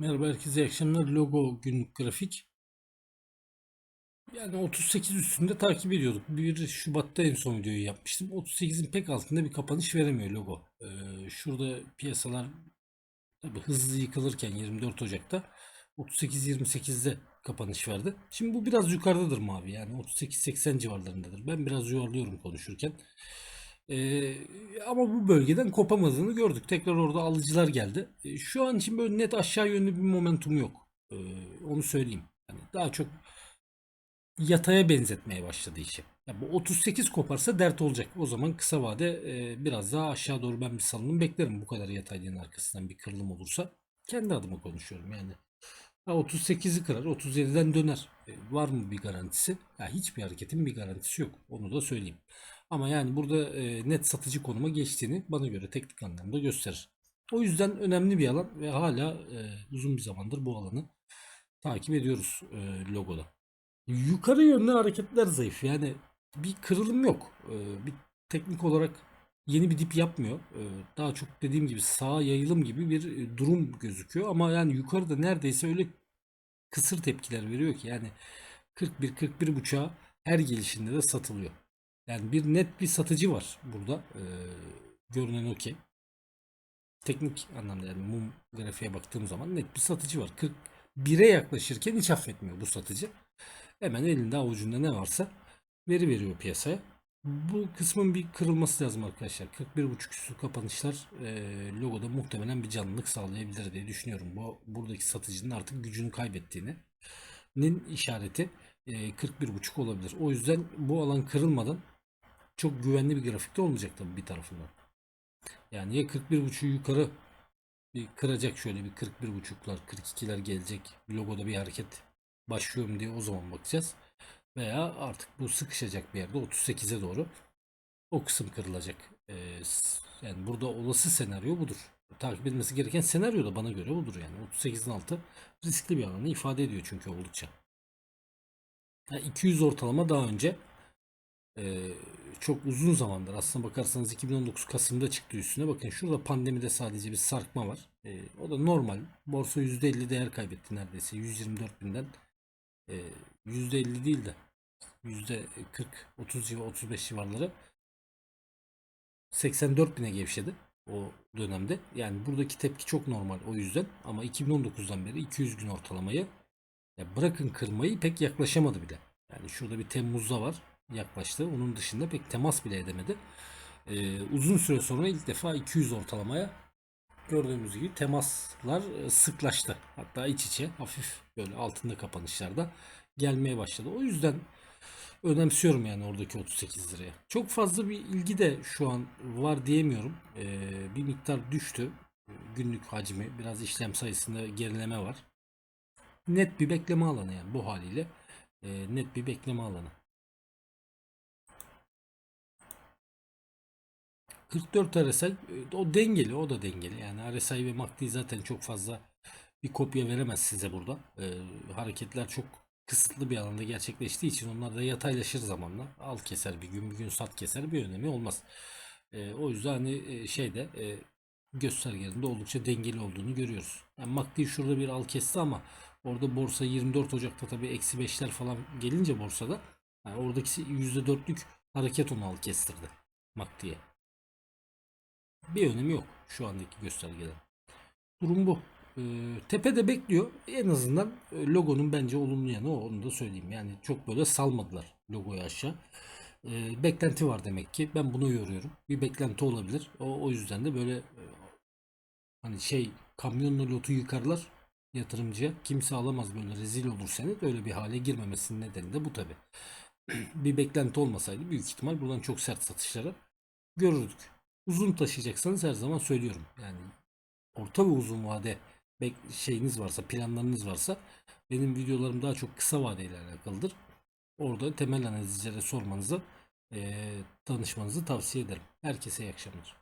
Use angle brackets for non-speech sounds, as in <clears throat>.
Merhaba herkese iyi akşamlar. Logo günlük grafik. Yani 38 üstünde takip ediyorduk. 1 Şubat'ta en son videoyu yapmıştım. 38'in pek altında bir kapanış veremiyor logo. Ee, şurada piyasalar tabii hızlı yıkılırken 24 Ocak'ta 38-28'de kapanış verdi. Şimdi bu biraz yukarıdadır mavi. Yani 38-80 civarlarındadır. Ben biraz yuvarlıyorum konuşurken. Ee, ama bu bölgeden kopamadığını gördük. Tekrar orada alıcılar geldi. Ee, şu an için böyle net aşağı yönlü bir momentum yok. Ee, onu söyleyeyim. Yani daha çok yataya benzetmeye başladı işi. Ya bu 38 koparsa dert olacak. O zaman kısa vade e, biraz daha aşağı doğru ben bir salınım beklerim. Bu kadar yataylığın arkasından bir kırılım olursa. Kendi adıma konuşuyorum yani. Ha, 38'i kırar, 37'den döner. E, var mı bir garantisi? Ya hiçbir hareketin bir garantisi yok. Onu da söyleyeyim. Ama yani burada e, net satıcı konuma geçtiğini bana göre teknik anlamda gösterir. O yüzden önemli bir alan ve hala e, uzun bir zamandır bu alanı takip ediyoruz e, logoda. Yukarı yönlü hareketler zayıf. Yani bir kırılım yok. E, bir teknik olarak yeni bir dip yapmıyor. E, daha çok dediğim gibi sağa yayılım gibi bir e, durum gözüküyor. Ama yani yukarıda neredeyse öyle kısır tepkiler veriyor ki yani 41 41 buçuğa her gelişinde de satılıyor. Yani bir net bir satıcı var burada. Ee, görünen o ki. Teknik anlamda yani mum grafiğe baktığım zaman net bir satıcı var. 41'e yaklaşırken hiç affetmiyor bu satıcı. Hemen elinde avucunda ne varsa veri veriyor piyasaya. Bu kısmın bir kırılması lazım arkadaşlar. 41.5 üstü kapanışlar e, logoda muhtemelen bir canlılık sağlayabilir diye düşünüyorum. Bu buradaki satıcının artık gücünü kaybettiğini nin işareti e, 41.5 olabilir. O yüzden bu alan kırılmadan çok güvenli bir grafikte olmayacak tabii bir tarafından. Yani ya 41.5'ü yukarı bir kıracak şöyle bir 41.5'lar 42'ler gelecek. Logoda bir hareket başlıyorum diye o zaman bakacağız. Veya artık bu sıkışacak bir yerde 38'e doğru o kısım kırılacak. Ee, yani burada olası senaryo budur. Takip edilmesi gereken senaryo da bana göre budur yani. 38'in altı riskli bir alanı ifade ediyor çünkü oldukça. Yani 200 ortalama daha önce e, çok uzun zamandır aslına bakarsanız 2019 Kasım'da çıktı üstüne. Bakın şurada pandemide sadece bir sarkma var. E, o da normal. Borsa %50 değer kaybetti neredeyse. 124 binden e, %50 değil de %40, 30 civarı, 35 civarları 84 bine gevşedi o dönemde. Yani buradaki tepki çok normal o yüzden. Ama 2019'dan beri 200 gün ortalamayı ya bırakın kırmayı pek yaklaşamadı bile. Yani şurada bir Temmuz'da var yaklaştı. Onun dışında pek temas bile edemedi. Ee, uzun süre sonra ilk defa 200 ortalamaya gördüğümüz gibi temaslar e, sıklaştı. Hatta iç içe hafif böyle altında kapanışlarda gelmeye başladı. O yüzden önemsiyorum yani oradaki 38 liraya. Çok fazla bir ilgi de şu an var diyemiyorum. Ee, bir miktar düştü. Günlük hacmi biraz işlem sayısında gerileme var. Net bir bekleme alanı yani bu haliyle. Ee, net bir bekleme alanı. 44 RSI e, o dengeli o da dengeli. Yani RSI ve MACD zaten çok fazla bir kopya veremez size burada Ee, hareketler çok kısıtlı bir alanda gerçekleştiği için onlar da yataylaşır zamanla. Al keser bir gün bir gün sat keser bir önemi olmaz. Ee, o yüzden hani e, şeyde e, göstergelerinde oldukça dengeli olduğunu görüyoruz. Yani MACD şurada bir al kesti ama orada borsa 24 Ocak'ta tabi eksi 5'ler falan gelince borsada yani oradaki %4'lük hareket onu al kestirdi MACD'ye bir önemi yok şu andaki göstergeden. Durum bu. Ee, tepede bekliyor. En azından e, logonun bence olumlu yanı o. Onu da söyleyeyim. Yani çok böyle salmadılar logoyu aşağı. Ee, beklenti var demek ki. Ben bunu yoruyorum. Bir beklenti olabilir. O, o yüzden de böyle e, hani şey kamyonla lotu yıkarlar yatırımcıya. Kimse alamaz böyle rezil olur senet. Öyle bir hale girmemesinin nedeni de bu tabi. <clears throat> bir beklenti olmasaydı büyük ihtimal buradan çok sert satışları görürdük uzun taşıyacaksanız her zaman söylüyorum. Yani orta ve uzun vade şeyiniz varsa, planlarınız varsa benim videolarım daha çok kısa vadeyle alakalıdır. Orada temel analizlere sormanızı, eee, danışmanızı tavsiye ederim. Herkese iyi akşamlar.